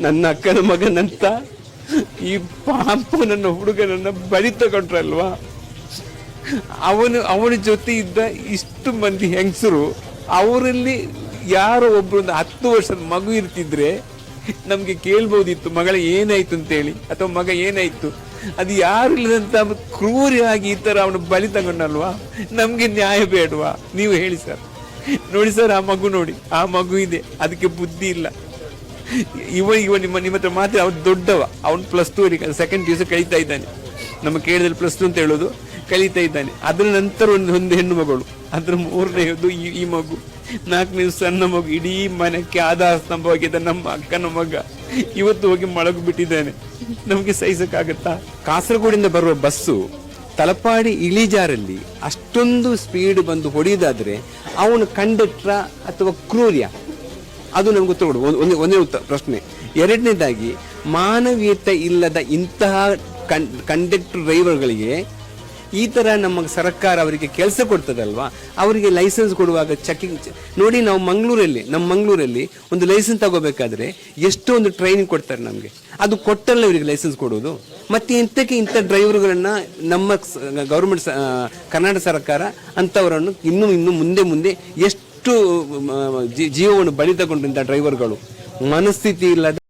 ನನ್ನ ಅಕ್ಕನ ಮಗನಂತ ಈ ಪಾಪ ನನ್ನ ಹುಡುಗನನ್ನ ಬಲಿ ತಗೊಂಡ್ರಲ್ವಾ? ಅವನು, ಅವನ ಜೊತೆ ಇದ್ದ ಇಷ್ಟು ಮಂದಿ ಹೆಂಗಸರು, ಅವರಲ್ಲಿ ಯಾರೋ ಒಬ್ರು ಒಂದು ಹತ್ತು ವರ್ಷದ ಮಗು ಇರ್ತಿದ್ರೆ ನಮಗೆ ಕೇಳ್ಬೋದಿತ್ತು, ಮಗಳ ಏನಾಯ್ತು ಅಂತೇಳಿ, ಅಥವಾ ಮಗ ಏನಾಯ್ತು. ಅದು ಯಾರು ಇಲ್ಲದಂತ ಕ್ರೂರಿಯಾಗಿ ಈ ತರ ಅವನು ಬಲಿ ತಗೊಂಡಲ್ವಾ ನಮ್ಗೆ ನ್ಯಾಯ ಬೇಡವಾ? ನೀವು ಹೇಳಿ ಸರ್. ನೋಡಿ ಸರ್, ಆ ಮಗು ನೋಡಿ, ಆ ಮಗು ಇದೆ, ಅದಕ್ಕೆ ಬುದ್ಧಿ ಇಲ್ಲ. ಇವ ಇವ ನಿಮ್ಮ ನಿಮ್ಮ ಹತ್ರ ಮಾತ್ರ ಅವ್ನು ದೊಡ್ಡವ. ಅವ್ನು ಪ್ಲಸ್ ಟು ಸೆಕೆಂಡ್ ದಿವಸ ಕಲಿತಾ ಇದ್ದಾನೆ. ನಮ್ಮ ಕೇಳಿದಲ್ಲಿ ಪ್ಲಸ್ ಟು ಅಂತ ಹೇಳೋದು. ಕಲಿತಾ ಇದ್ದಾನೆ. ಅದ್ರ ನಂತರ ಒಂದು ಒಂದು ಹೆಣ್ಣು ಮಗಳು. ಅದ್ರ ಮೂರನೆಯದು ಈ ಈ ಮಗು. ನಾಲ್ಕನೇ ಸಣ್ಣ ಮಗು. ಇಡೀ ಮನೆಗೆ ಆಧಾರ ಸ್ತಂಭವಾಗಿದ್ದ ನಮ್ಮ ಅಕ್ಕನ ಮಗ. ಇವತ್ತು ಹೋಗಿ ಮಳಗು ಬಿಟ್ಟಿದ್ದಾನೆ. ನಮಗೆ ಸಹಿಸಕ್ಕಾಗತ್ತಾ? ಕಾಸರಗೋಡಿಂದ ಬರುವ ಬಸ್ಸು ತಲಪಾಡಿ ಇಳಿಜಾರಲ್ಲಿ ಅಷ್ಟೊಂದು ಸ್ಪೀಡ್ ಬಂದು ಹೊಡೆಯುವುದಾದ್ರೆ ಅವನು ಕಂಡಕ್ಟ್ರ ಅಥವಾ ಕ್ರೂರ್ಯ? ಅದು ನಮ್ಗೆ ಗೊತ್ತು ಒಂದು ಒಂದೇ ಒಂದೇ ಉತ್ತರ, ಪ್ರಶ್ನೆ. ಎರಡನೇದಾಗಿ, ಮಾನವೀಯತೆ ಇಲ್ಲದ ಇಂತಹ ಕಂಡಕ್ಟರ್ ಡ್ರೈವರ್ಗಳಿಗೆ ಈ ಥರ ನಮ್ಮ ಸರ್ಕಾರ ಅವರಿಗೆ ಕೆಲಸ ಕೊಡ್ತದಲ್ವಾ? ಅವರಿಗೆ ಲೈಸೆನ್ಸ್ ಕೊಡುವಾಗ ಚೆಕಿಂಗ್ ನೋಡಿ ನಾವು ಮಂಗಳೂರಲ್ಲಿ, ನಮ್ಮ ಮಂಗಳೂರಲ್ಲಿ ಒಂದು ಲೈಸೆನ್ಸ್ ತಗೋಬೇಕಾದ್ರೆ ಎಷ್ಟೊಂದು ಟ್ರೈನಿಂಗ್ ಕೊಡ್ತಾರೆ ನಮಗೆ. ಅದು ಕೊಟ್ಟಲ್ಲ ಇವರಿಗೆ ಲೈಸೆನ್ಸ್ ಕೊಡೋದು. ಮತ್ತೆ ಇಂಥಕ್ಕೆ ಇಂಥ ಡ್ರೈವರ್ಗಳನ್ನ ನಮ್ಮ ಗೌರ್ಮೆಂಟ್ ಕರ್ನಾಟಕ ಸರ್ಕಾರ ಅಂಥವರನ್ನು ಇನ್ನೂ ಇನ್ನು ಮುಂದೆ ಮುಂದೆ ಎಷ್ಟು ಜೀವವನ್ನು ಬಲಿ ಡ್ರೈವರ್ಗಳು ಮನಸ್ಥಿತಿ ಇಲ್ಲದ